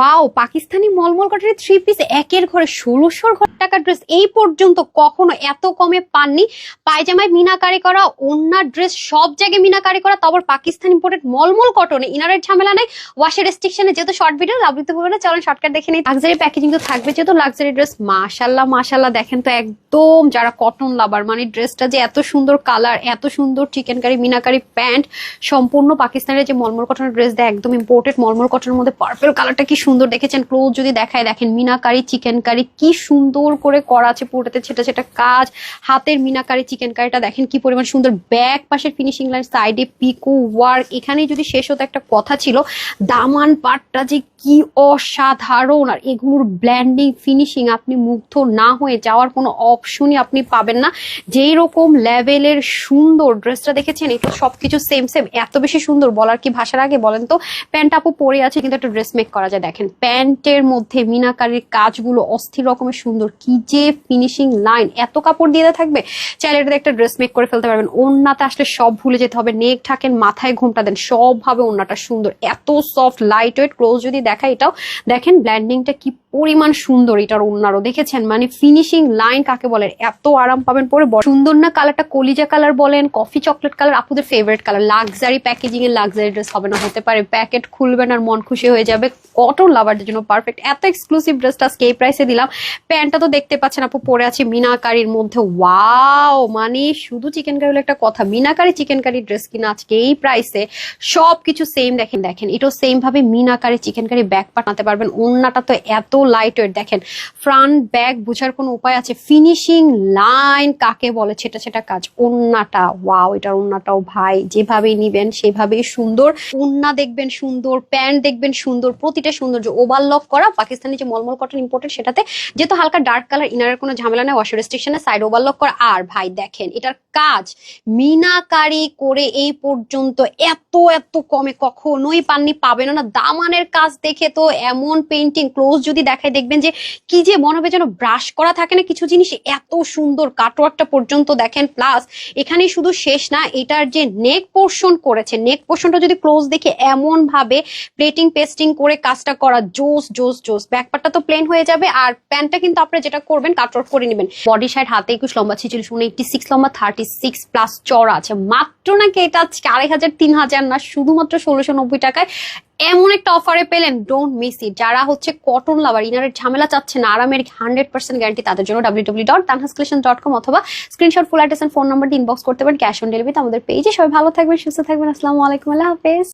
পাও পাকিস্তানি মলমল কাটারি থ্রি পিস একের ঘরে ষোলোশোর ঘর টাকার ড্রেস এই পর্যন্ত কখনো এত কমে পাননি। পায়জামায় মিনাকারি করা ওনার ড্রেস সব জায়গায় মিনাকারি করা, তারপর পাকিস্তান ইম্পোর্টেড মলমল কটনে ইনারের ঝামেলা নেই। ওয়াশের রেস্ট্রিকশনে যেহেতু শর্ট ভিডিও লাভ দিতে হবে না চলেন শর্টকাট দেখে নিই। লাক্সারি প্যাকেজিং তো থাকবে যেহেতু লাক্সারি ড্রেস মাশাল্লাহ মাশাল্লাহ দেখেন তো একদম যারা কটন লাভার মানে ড্রেসটা যে এত সুন্দর কালার এত সুন্দর চিকেন কারি মিনাকারি প্যান্ট সম্পূর্ণ পাকিস্তানের যে মলমল কটনের ড্রেস দেয় একদম ইম্পোর্টেড মলমল কটনের মধ্যে পার্পেল কালারটা কি সুন্দর দেখেছেন ক্লোজ যদি দেখায় দেখেন, মিনাকারি চিকেন কারি কি সুন্দর করে করা আছে পুরোটাতে ছেটা ছেটা কাজ। হাতের মিনাকারি চিকেন কারিটা দেখেন কি পরিমাণ সুন্দর। ব্যাক পাশের ফিনিশিং লাইন সাইডে পিকো ওয়ার্ক এখানেই যদি শেষ হতো একটা কথা ছিল, দামান পাটটা যে কি অসাধারণ। আর এগুলোর ব্ল্যান্ডিং ফিনিশিং আপনি মুগ্ধ না হয়ে যাওয়ার কোনো অপশনই আপনি পাবেন না। যেই রকম লেভেলের সুন্দর ড্রেসটা দেখেছেন এটা সবকিছু সেম সেম এত বেশি সুন্দর বলার কি ভাষার আগে বলেন তো? প্যান্ট আপু পরে আছে, কিন্তু একটা ড্রেস মেক করা যায়, দেখেন। প্যান্টের মধ্যে মিনাকারের কাজগুলো অস্থির রকমের সুন্দর। কি যে ফিনিশিং লাইন এত কাপড় দিয়ে থাকবে, চাইলে এটাতে একটা ড্রেস মেক করে ফেলতে পারবেন। ওন্নাতে আসলে সব ভুলে যেতে হবে। নেক ঠাকেন মাথায় ঘুমটা দেন, সবভাবে ওনাটা সুন্দর। এত সফট লাইট ওয়েট ক্লোজ যদি দেখা এটাও। দেখেন ব্ল্যান্ডিংটা কি পরিমাণ সুন্দর এটার অন্যারও দেখেছেন? মানে ফিনিশিং লাইন কাকে বলে? এত আরাম পাবেন পরে সুন্দর না কালারটা কলিজা কালার বলেন কফি চকলেট কালার, আপুদের ফেভারিট কালার। লাক্সারি প্যাকেজিং এর লাক্সারি ড্রেস হবে না, হতে পারে। প্যাকেট খুলবেন আর মন খুশি হয়ে যাবে। কটন লাভারদের জন্য পারফেক্ট এত এক্সক্লুসিভ ড্রেসটা আজকে এই প্রাইসে দিলাম। প্যান্টটা তো দেখতে পাচ্ছেন আপু, পরে আছে মিনাকারির মধ্যে। ওয়াও মানে শুধু চিকেন কারি হলো একটা কথা। মিনাকারি চিকেন কারি ড্রেস কিনা আজকে এই প্রাইসে সবকিছু সেম দেখেন দেখেন। এটাও সেম ভাবে মিনাকারি চিকেন কারি ব্যাগ পাঠাতে পারবেন। ওন্নাটা তো এত লাইট ওয়েট দেখেন ফ্রন্ট ব্যাগ বোঝার কোনো উপায় আছে? ফিনিশিং লাইন কাকে বলে? সেটা সেটা কাজ। ওন্নাটা ওয়াও এটার ওন্নাটাও ভাই, যেভাবেই নিবেন, সেভাবেই সুন্দর। ওন্না দেখবেন সুন্দর, প্যান্ট দেখবেন সুন্দর, প্রতিটা সুন্দর যে ওভারলক করা, পাকিস্তানি যে মলমল কটন ইম্পোর্টেড সেটাতে যেহেতু হালকা ডার্ক কালার ইনারের কোনো ঝামেলা নেই ওয়াশ রেস্ট্রিকশনে সাইড ওভারলক করা। আর ভাই, দেখেন, এটার কাজ, মিনাকারি করে এই পর্যন্ত এত এত কমে কখনোই পাননি পাবেন না। দামানের কাজ দেখে তো এমন পেন্টিং ক্লোজ যদি দেখায় দেখবেন যে কি যে মনে হবে যেন ব্রাশ করা থাকে না, কিছু জিনিস এত সুন্দর কাটওয়ার্কটা পর্যন্ত দেখেন প্লাস এখানে শুধু শেষ না, এটার যে নেক পোর্শন করেছে নেক পোর্শনটা যদি ক্লোজ দেখে এমন ভাবে প্লেটিং পেস্টিং করে কাজটা করা, জোস জোস জোস। ব্যাকপারটা তো প্লেন হয়ে যাবে, আর প্যান্টটা কিন্তু আপনারা যেটা করবেন কাটওয়ার্ক করে নেবেন। বডি সাইড হাতে একুশ লম্বা ছিচল্লিশ এইটটি সিক্স লম্বা থার্টি সিক্স প্লাস চড়া আছে। মাত্র নাকি এটা আজকে আড়াই হাজার, তিন হাজার না, শুধুমাত্র ষোলোশো নব্বই টাকায় এমন একটা অফারে পেলেন ডোন্ট মিস ইট যারা হচ্ছে কটন লাভার ইনারের ঝামেলা চাচ্ছেন আরামের হান্ড্রেড পার্সেন্ট গ্যারান্টি তাদের জন্য W W dot dot com অথবা screenshot full address phone number inbox করতে পারেন ক্যাশ অন ডেলিভারিতে আমাদের পেজে সবাই ভালো থাকবেন, সুস্থ থাকবেন, আসসালামু আলাইকুম, আল্লাহ হাফেজ।